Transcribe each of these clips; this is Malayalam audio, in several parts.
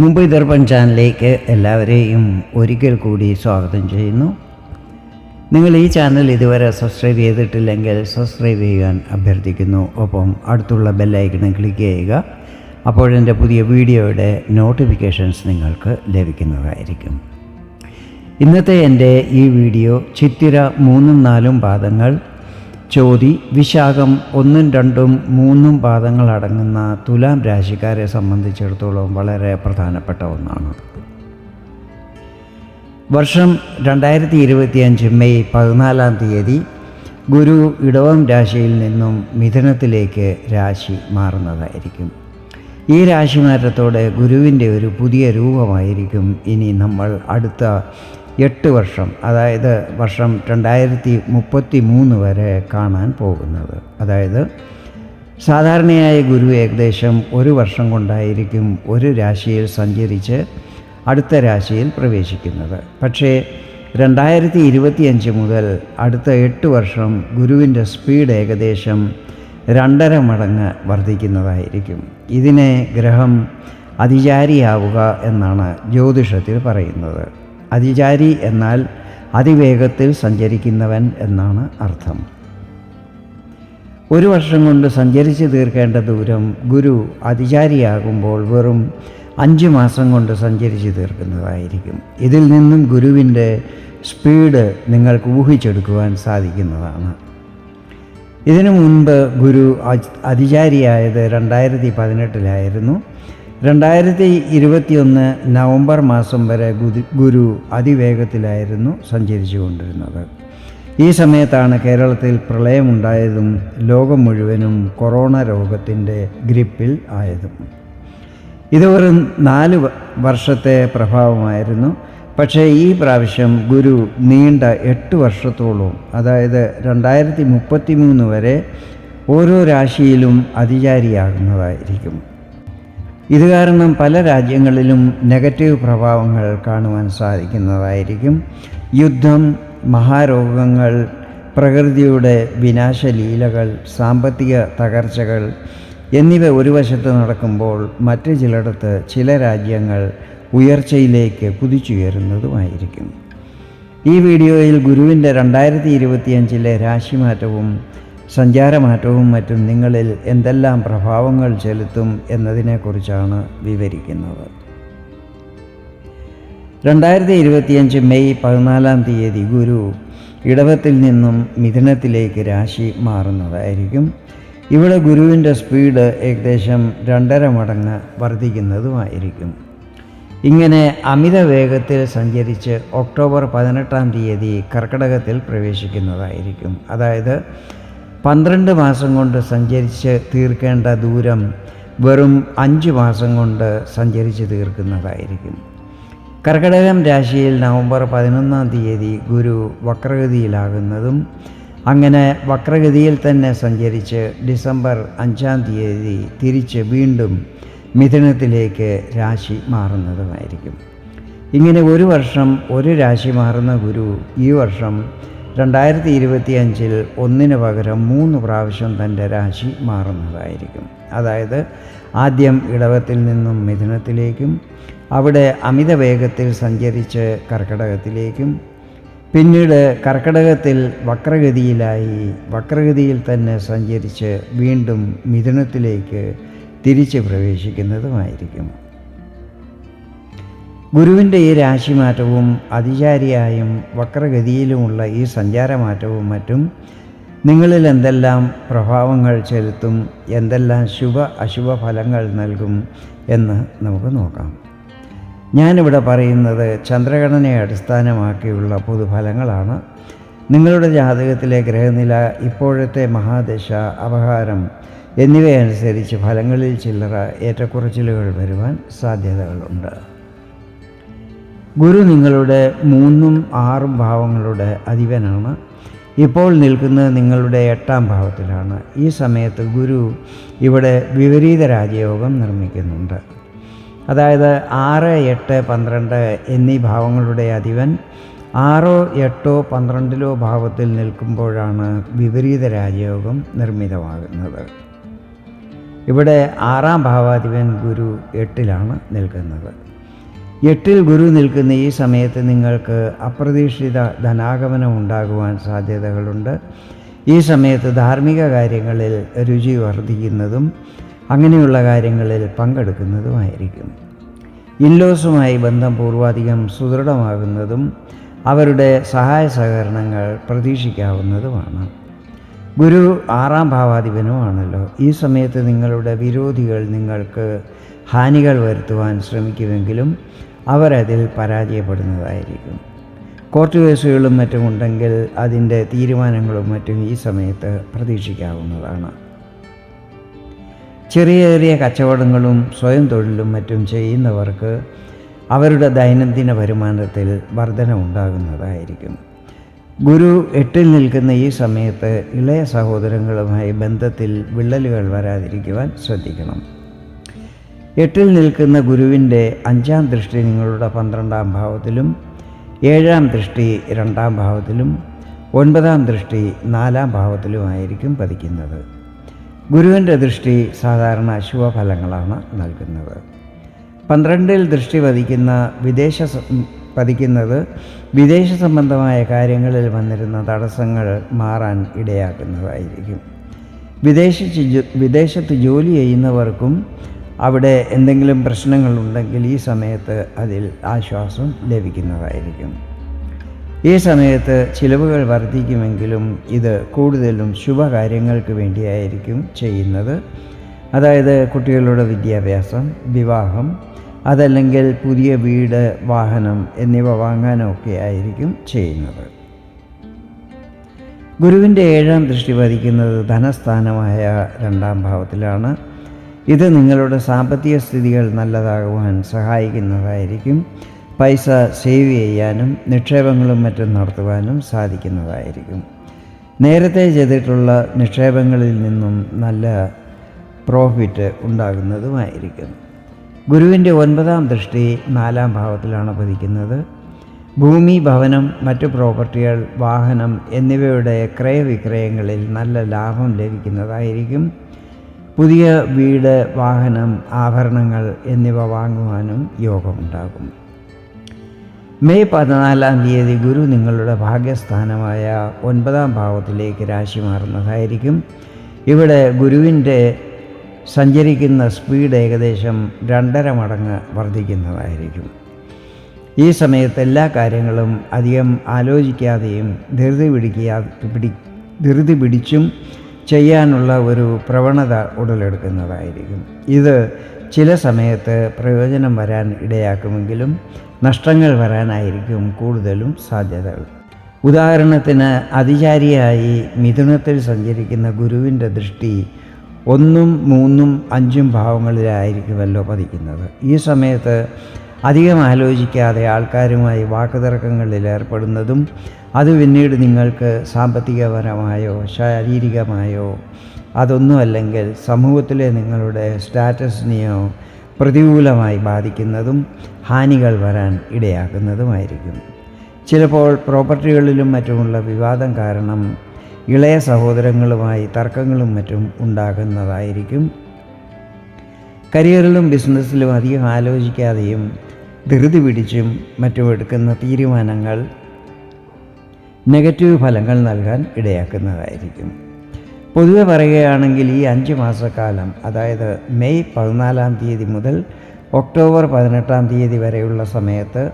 മുംബൈ ദർപ്പൺ ചാനലിലേക്ക് എല്ലാവരെയും ഒരിക്കൽ കൂടി സ്വാഗതം ചെയ്യുന്നു. നിങ്ങൾ ഈ ചാനൽ ഇതുവരെ സബ്സ്ക്രൈബ് ചെയ്തിട്ടില്ലെങ്കിൽ സബ്സ്ക്രൈബ് ചെയ്യാൻ അഭ്യർത്ഥിക്കുന്നു. ഒപ്പം അടുത്തുള്ള ബെല്ലൈക്കണം ക്ലിക്ക് ചെയ്യുക. അപ്പോഴെന്റെ പുതിയ വീഡിയോയുടെ നോട്ടിഫിക്കേഷൻസ് നിങ്ങൾക്ക് ലഭിക്കുന്നതായിരിക്കും. ഇന്നത്തെ എന്റെ ഈ വീഡിയോ ചിത്തിര മൂന്നും നാലും പാദങ്ങൾ ചോതി വിശാഖം ഒന്നും രണ്ടും മൂന്നും പാദങ്ങൾ അടങ്ങുന്ന തുലാം രാശിക്കാരെ സംബന്ധിച്ചിടത്തോളം വളരെ പ്രധാനപ്പെട്ട ഒന്നാണ്. വർഷം രണ്ടായിരത്തി ഇരുപത്തിയഞ്ച് മെയ് പതിനാലാം തീയതി ഗുരു ഇടവം രാശിയിൽ നിന്നും മിഥുനത്തിലേക്ക് രാശി മാറുന്നതായിരിക്കും. ഈ രാശിമാറ്റത്തോടെ ഗുരുവിന്റെ ഒരു പുതിയ രൂപമായിരിക്കും ഇനി നമ്മൾ അടുത്ത എട്ട് വർഷം അതായത് വർഷം രണ്ടായിരത്തി മുപ്പത്തി മൂന്ന് വരെ കാണാൻ പോകുന്നത്. അതായത് സാധാരണയായ ഗുരു ഏകദേശം ഒരു വർഷം കൊണ്ടായിരിക്കും ഒരു രാശിയിൽ സഞ്ചരിച്ച് അടുത്ത രാശിയിൽ പ്രവേശിക്കുന്നത്. പക്ഷേ രണ്ടായിരത്തി ഇരുപത്തിയഞ്ച് മുതൽ അടുത്ത എട്ട് വർഷം ഗുരുവിന്റെ സ്പീഡ് ഏകദേശം രണ്ടര മടങ്ങ് വർദ്ധിക്കുന്നതായിരിക്കും. ഇതിനെ ഗ്രഹം അതിചാരിയാവുക എന്നാണ് ജ്യോതിഷത്തിൽ പറയുന്നത്. അതിചാരി എന്നാൽ അതിവേഗത്തിൽ സഞ്ചരിക്കുന്നവൻ എന്നാണ് അർത്ഥം. ഒരു വർഷം കൊണ്ട് സഞ്ചരിച്ച് തീർക്കേണ്ട ദൂരം ഗുരു അതിചാരിയാകുമ്പോൾ വെറും അഞ്ച് മാസം കൊണ്ട് സഞ്ചരിച്ച് തീർക്കുന്നതായിരിക്കും. ഇതിൽ നിന്നും ഗുരുവിന്റെ സ്പീഡ് നിങ്ങൾക്ക് ഊഹിച്ചെടുക്കുവാൻ സാധിക്കുന്നതാണ്. ഇതിനു മുൻപ് ഗുരു അതിചാരിയായത് രണ്ടായിരത്തി പതിനെട്ടിലായിരുന്നു. രണ്ടായിരത്തി ഇരുപത്തിയൊന്ന് നവംബർ മാസം വരെ ഗുരു അതിവേഗത്തിലായിരുന്നു സഞ്ചരിച്ചു കൊണ്ടിരുന്നത് ഈ സമയത്താണ് കേരളത്തിൽ പ്രളയമുണ്ടായതും ലോകം മുഴുവനും കൊറോണ രോഗത്തിന്റെ ഗ്രിപ്പിൽ ആയതും. ഇത് ഒരു നാല് വർഷത്തെ പ്രഭാവമായിരുന്നു. പക്ഷേ ഈ പ്രാവശ്യം ഗുരു നീണ്ട എട്ട് വർഷത്തോളം അതായത് രണ്ടായിരത്തി മുപ്പത്തി മൂന്ന് വരെ ഓരോ രാശിയിലും അതിചാരിയാകുന്നതായിരിക്കും. ഇത് കാരണം പല രാജ്യങ്ങളിലും നെഗറ്റീവ് പ്രഭാവങ്ങൾ കാണുവാൻ സാധിക്കുന്നതായിരിക്കും. യുദ്ധം മഹാരോഗങ്ങൾ പ്രകൃതിയുടെ വിനാശലീലകൾ സാമ്പത്തിക തകർച്ചകൾ എന്നിവ ഒരു വശത്ത് നടക്കുമ്പോൾ മറ്റു ചിലയിടത്ത് ചില രാജ്യങ്ങൾ ഉയർച്ചയിലേക്ക് കുതിച്ചുയരുന്നതുമായിരിക്കും. ഈ വീഡിയോയിൽ ഗുരുവിന്റെ രണ്ടായിരത്തി ഇരുപത്തിയഞ്ചിലെ രാശിമാറ്റവും സഞ്ചാരമാറ്റവും മറ്റും നിങ്ങളിൽ എന്തെല്ലാം പ്രഭാവങ്ങൾ ചെലുത്തും എന്നതിനെക്കുറിച്ചാണ് വിവരിക്കുന്നത്. രണ്ടായിരത്തി ഇരുപത്തിയഞ്ച് മെയ് പതിനാലാം തീയതി ഗുരു ഇടവത്തിൽ നിന്നും മിഥുനത്തിലേക്ക് രാശി മാറുന്നതായിരിക്കും. ഇവിടെ ഗുരുവിന്റെ സ്പീഡ് ഏകദേശം രണ്ടര മടങ്ങ് വർദ്ധിക്കുന്നതുമായിരിക്കും. ഇങ്ങനെ അമിത വേഗത്തിൽ സഞ്ചരിച്ച് ഒക്ടോബർ പതിനെട്ടാം തീയതി കർക്കടകത്തിൽ പ്രവേശിക്കുന്നതായിരിക്കും. അതായത് പന്ത്രണ്ട് മാസം കൊണ്ട് സഞ്ചരിച്ച് തീർക്കേണ്ട ദൂരം വെറും അഞ്ച് മാസം കൊണ്ട് സഞ്ചരിച്ച് തീർക്കുന്നതായിരിക്കും. കർക്കിടകം രാശിയിൽ നവംബർ പതിനൊന്നാം തീയതി ഗുരു വക്രഗതിയിലാകുന്നതും അങ്ങനെ വക്രഗതിയിൽ തന്നെ സഞ്ചരിച്ച് ഡിസംബർ അഞ്ചാം തീയതി തിരിച്ച് വീണ്ടും മിഥുനത്തിലേക്ക് രാശി മാറുന്നതുമായിരിക്കും. ഇങ്ങനെ ഒരു വർഷം ഒരു രാശി മാറുന്ന ഗുരു ഈ വർഷം രണ്ടായിരത്തി ഇരുപത്തി അഞ്ചിൽ ഒന്നിന് പകരം മൂന്ന് പ്രാവശ്യം തന്റെ രാശി മാറുന്നതായിരിക്കും. അതായത് ആദ്യം ഇടവത്തിൽ നിന്നും മിഥുനത്തിലേക്കും അവിടെ അമിത വേഗത്തിൽ സഞ്ചരിച്ച് കർക്കടകത്തിലേക്കും പിന്നീട് കർക്കടകത്തിൽ വക്രഗതിയിലായി വക്രഗതിയിൽ തന്നെ സഞ്ചരിച്ച് വീണ്ടും മിഥുനത്തിലേക്ക് തിരിച്ച് പ്രവേശിക്കുന്നതുമായിരിക്കും. ഗുരുവിന്റെ ഈ രാശിമാറ്റവും അതിചാരിയായും വക്രഗതിയിലുമുള്ള ഈ സഞ്ചാരമാറ്റവും മറ്റും നിങ്ങളിൽ എന്തെല്ലാം പ്രഭാവങ്ങൾ ചെലുത്തും എന്തെല്ലാം ശുഭ അശുഭ ഫലങ്ങൾ നൽകും എന്ന് നമുക്ക് നോക്കാം. ഞാനിവിടെ പറയുന്നത് ചന്ദ്രഗണനയെ അടിസ്ഥാനമാക്കിയുള്ള പൊതുഫലങ്ങളാണ്. നിങ്ങളുടെ ജാതകത്തിലെ ഗ്രഹനില ഇപ്പോഴത്തെ മഹാദശ അപഹാരം എന്നിവയനുസരിച്ച് ഫലങ്ങളിൽ ചില്ലറ ഏറ്റക്കുറച്ചിലുകൾ വരുവാൻ സാധ്യതകളുണ്ട്. ഗുരു നിങ്ങളുടെ മൂന്നും ആറും ഭാവങ്ങളുടെ അധിപനാണ്. ഇപ്പോൾ നിൽക്കുന്നത് നിങ്ങളുടെ എട്ടാം ഭാവത്തിലാണ്. ഈ സമയത്ത് ഗുരു ഇവിടെ വിപരീത രാജയോഗം നിർമ്മിക്കുന്നുണ്ട്. അതായത് ആറ് എട്ട് പന്ത്രണ്ട് എന്നീ ഭാവങ്ങളുടെ അധിപൻ ആറോ എട്ടോ പന്ത്രണ്ടിലോ ഭാവത്തിൽ നിൽക്കുമ്പോഴാണ് വിപരീത രാജയോഗം നിർമ്മിതമാകുന്നത്. ഇവിടെ ആറാം ഭാവാധിപൻ ഗുരു എട്ടിലാണ് നിൽക്കുന്നത്. എട്ടിൽ ഗുരു നിൽക്കുന്ന ഈ സമയത്ത് നിങ്ങൾക്ക് അപ്രതീക്ഷിത ധനാഗമനം ഉണ്ടാകുവാൻ സാധ്യതകളുണ്ട്. ഈ സമയത്ത് ധാർമ്മിക കാര്യങ്ങളിൽ രുചി വർദ്ധിക്കുന്നതും അങ്ങനെയുള്ള കാര്യങ്ങളിൽ പങ്കെടുക്കുന്നതുമായിരിക്കും. ഇൻലോസുമായി ബന്ധം പൂർവാധികം സുദൃഢമാകുന്നതും അവരുടെ സഹായ സഹകരണങ്ങൾ പ്രതീക്ഷിക്കാവുന്നതുമാണ്. ഗുരു ആറാം ഭാവാധിപനുമാണല്ലോ. ഈ സമയത്ത് നിങ്ങളുടെ വിരോധികൾ നിങ്ങൾക്ക് ഹാനികൾ വരുത്തുവാൻ ശ്രമിക്കുമെങ്കിലും അവരതിൽ പരാജയപ്പെടുന്നതായിരിക്കും. കോർട്ട് കേസുകളും മറ്റും ഉണ്ടെങ്കിൽ അതിന്റെ തീരുമാനങ്ങളും മറ്റും ഈ സമയത്ത് പ്രതീക്ഷിക്കാവുന്നതാണ്. ചെറിയ ചെറിയ കച്ചവടങ്ങളും സ്വയം തൊഴിലും മറ്റും ചെയ്യുന്നവർക്ക് അവരുടെ ദൈനംദിന വരുമാനത്തിൽ വർധന ഉണ്ടാകുന്നതായിരിക്കും ഗുരു എട്ടിൽ നിൽക്കുന്ന ഈ സമയത്ത് ഇളയ സഹോദരങ്ങളുമായി ബന്ധത്തിൽ വിള്ളലുകൾ വരാതിരിക്കുവാൻ ശ്രദ്ധിക്കണം. എട്ടിൽ നിൽക്കുന്ന ഗുരുവിന്റെ അഞ്ചാം ദൃഷ്ടി നിങ്ങളുടെ പന്ത്രണ്ടാം ഭാവത്തിലും ഏഴാം ദൃഷ്ടി രണ്ടാം ഭാവത്തിലും ഒൻപതാം ദൃഷ്ടി നാലാം ഭാവത്തിലുമായിരിക്കും പതിക്കുന്നത്. ഗുരുവിന്റെ ദൃഷ്ടി സാധാരണ ശുഭഫലങ്ങളാണ് നൽകുന്നത്. പന്ത്രണ്ടിൽ ദൃഷ്ടി പതിക്കുന്ന വിദേശ പതിക്കുന്നത് വിദേശ സംബന്ധമായ കാര്യങ്ങളിൽ വന്നിരുന്ന തടസ്സങ്ങൾ മാറാൻ ഇടയാക്കുന്നതായിരിക്കും. വിദേശ വിദേശത്ത് ജോലി ചെയ്യുന്നവർക്കും അവിടെ എന്തെങ്കിലും പ്രശ്നങ്ങളുണ്ടെങ്കിൽ ഈ സമയത്ത് അതിൽ ആശ്വാസം ലഭിക്കുന്നതായിരിക്കും. ഈ സമയത്ത് ചിലവുകൾ വർദ്ധിക്കുമെങ്കിലും ഇത് കൂടുതലും ശുഭകാര്യങ്ങൾക്ക് വേണ്ടിയായിരിക്കും ചെയ്യുന്നത്. അതായത് കുട്ടികളുടെ വിദ്യാഭ്യാസം വിവാഹം അതല്ലെങ്കിൽ പുതിയ വീട് വാഹനം എന്നിവ വാങ്ങാനൊക്കെ ആയിരിക്കും ചെയ്യുന്നത്. ഗുരുവിന്റെ ഏഴാം ദൃഷ്ടി പതിക്കുന്നത് ധനസ്ഥാനമായ രണ്ടാം ഭാവത്തിലാണ്. ഇത് നിങ്ങളുടെ സാമ്പത്തിക സ്ഥിതികൾ നല്ലതാകുവാൻ സഹായിക്കുന്നതായിരിക്കും. പൈസ സേവ് ചെയ്യാനും നിക്ഷേപങ്ങളും മറ്റും നടത്തുവാനും സാധിക്കുന്നതായിരിക്കും. നേരത്തെ ചെയ്തിട്ടുള്ള നിക്ഷേപങ്ങളിൽ നിന്നും നല്ല പ്രോഫിറ്റ് ഉണ്ടാകുന്നതുമായിരിക്കും. ഗുരുവിന്റെ ഒൻപതാം ദൃഷ്ടി നാലാം ഭാവത്തിലാണ് പതിക്കുന്നത്. ഭൂമി ഭവനം മറ്റു പ്രോപ്പർട്ടികൾ വാഹനം എന്നിവയുടെ ക്രയവിക്രയങ്ങളിൽ നല്ല ലാഭം ലഭിക്കുന്നതായിരിക്കും. പുതിയ വീട് വാഹനം ആഭരണങ്ങൾ എന്നിവ വാങ്ങുവാനും യോഗമുണ്ടാകും. മെയ് പതിനാലാം തീയതി ഗുരു നിങ്ങളുടെ ഭാഗ്യസ്ഥാനമായ ഒൻപതാം ഭാവത്തിലേക്ക് രാശി മാറുന്നതായിരിക്കും. ഇവിടെ ഗുരുവിന്റെ സഞ്ചരിക്കുന്ന സ്പീഡ് ഏകദേശം രണ്ടര മടങ്ങ് വർദ്ധിക്കുന്നതായിരിക്കും. ഈ സമയത്ത് എല്ലാ കാര്യങ്ങളും അധികം ആലോചിക്കാതെയും ധൃതി പിടിക്കാ പിടി ധൃതി പിടിച്ചും ചെയ്യാനുള്ള ഒരു പ്രവണത ഉടലെടുക്കുന്നതായിരിക്കും. ഇത് ചില സമയത്ത് പ്രയോജനം വരാൻ ഇടയാക്കുമെങ്കിലും നഷ്ടങ്ങൾ വരാനായിരിക്കും കൂടുതലും സാധ്യതകൾ. ഉദാഹരണത്തിന് അതിചാരിയായി മിഥുനത്തിൽ സഞ്ചരിക്കുന്ന ഗുരുവിന്റെ ദൃഷ്ടി ഒന്നും മൂന്നും അഞ്ചും ഭാവങ്ങളിലായിരിക്കുമല്ലോ പതിക്കുന്നത്. ഈ സമയത്ത് അധികം ആലോചിക്കാതെ ആൾക്കാരുമായി വാക്കുതർക്കങ്ങളിൽ ഏർപ്പെടുന്നതും അത് പിന്നീട് നിങ്ങൾക്ക് സാമ്പത്തികപരമായോ ശാരീരികമായോ അതൊന്നും അല്ലെങ്കിൽ സമൂഹത്തിലെ നിങ്ങളുടെ സ്റ്റാറ്റസിനെയോ പ്രതികൂലമായി ബാധിക്കുന്നതും ഹാനികൾ വരാൻ ഇടയാക്കുന്നതുമായിരിക്കും. ചിലപ്പോൾ പ്രോപ്പർട്ടികളിലും മറ്റുമുള്ള വിവാദം കാരണം ഇളയ സഹോദരങ്ങളുമായി തർക്കങ്ങളും മറ്റും ഉണ്ടാകുന്നതായിരിക്കും. കരിയറിലും ബിസിനസ്സിലും അധികം ആലോചിക്കാതെയും ധൃതി പിടിച്ചും മറ്റും എടുക്കുന്ന തീരുമാനങ്ങൾ നെഗറ്റീവ് ഫലങ്ങൾ നൽകാൻ ഇടയാക്കുന്നതായിരിക്കും. പൊതുവെ പറയുകയാണെങ്കിൽ ഈ അഞ്ച് മാസക്കാലം അതായത് മെയ് പതിനാലാം തീയതി മുതൽ ഒക്ടോബർ പതിനെട്ടാം തീയതി വരെയുള്ള സമയത്ത്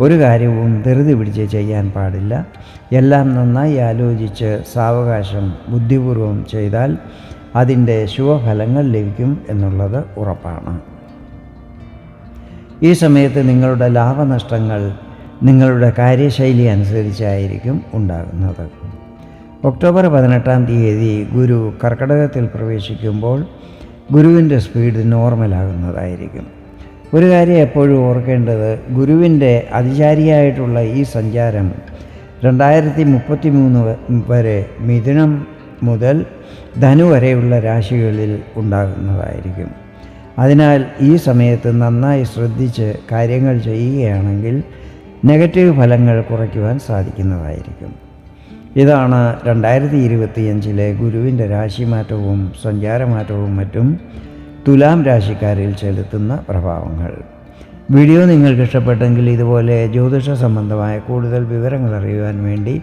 ഒരു കാര്യവും ധൃതി പിടിച്ച് ചെയ്യാൻ പാടില്ല. എല്ലാം നന്നായി ആലോചിച്ച് സാവകാശം ബുദ്ധിപൂർവം ചെയ്താൽ അതിന്റെ ശുഭഫലങ്ങൾ ലഭിക്കും എന്നുള്ളത് ഉറപ്പാണ്. ഈ സമയത്ത് നിങ്ങളുടെ ലാഭനഷ്ടങ്ങൾ നിങ്ങളുടെ കാര്യശൈലി അനുസരിച്ചായിരിക്കും ഉണ്ടാകുന്നത്. ഒക്ടോബർ പതിനെട്ടാം തീയതി ഗുരു കർക്കടകത്തിൽ പ്രവേശിക്കുമ്പോൾ ഗുരുവിന്റെ സ്പീഡ് നോർമലാകുന്നതായിരിക്കും. ഒരു കാര്യം എപ്പോഴും ഓർക്കേണ്ടത് ഗുരുവിന്റെ അതിചാരിയായിട്ടുള്ള ഈ സഞ്ചാരം രണ്ടായിരത്തി മുപ്പത്തി മൂന്ന് വരെ മിഥുനം മുതൽ ധനു വരെയുള്ള രാശികളിൽ ഉണ്ടാകുന്നതായിരിക്കും. അതിനാൽ ഈ സമയത്ത് നന്നായി ശ്രദ്ധിച്ച് കാര്യങ്ങൾ ചെയ്യുകയാണെങ്കിൽ നെഗറ്റീവ് ഫലങ്ങൾ കുറയ്ക്കുവാൻ സാധിക്കുന്നതായിരിക്കും. ഇതാണ് രണ്ടായിരത്തി ഇരുപത്തിയഞ്ചിലെ ഗുരുവിന്റെ രാശിമാറ്റവും സഞ്ചാരമാറ്റവും മറ്റും തുലാം രാശിക്കാരിൽ ചെലുത്തുന്ന പ്രഭാവങ്ങൾ. വീഡിയോ നിങ്ങൾക്ക് ഇഷ്ടപ്പെട്ടെങ്കിൽ ഇതുപോലെ ജ്യോതിഷ സംബന്ധമായ കൂടുതൽ വിവരങ്ങൾ അറിയുവാൻ വേണ്ടി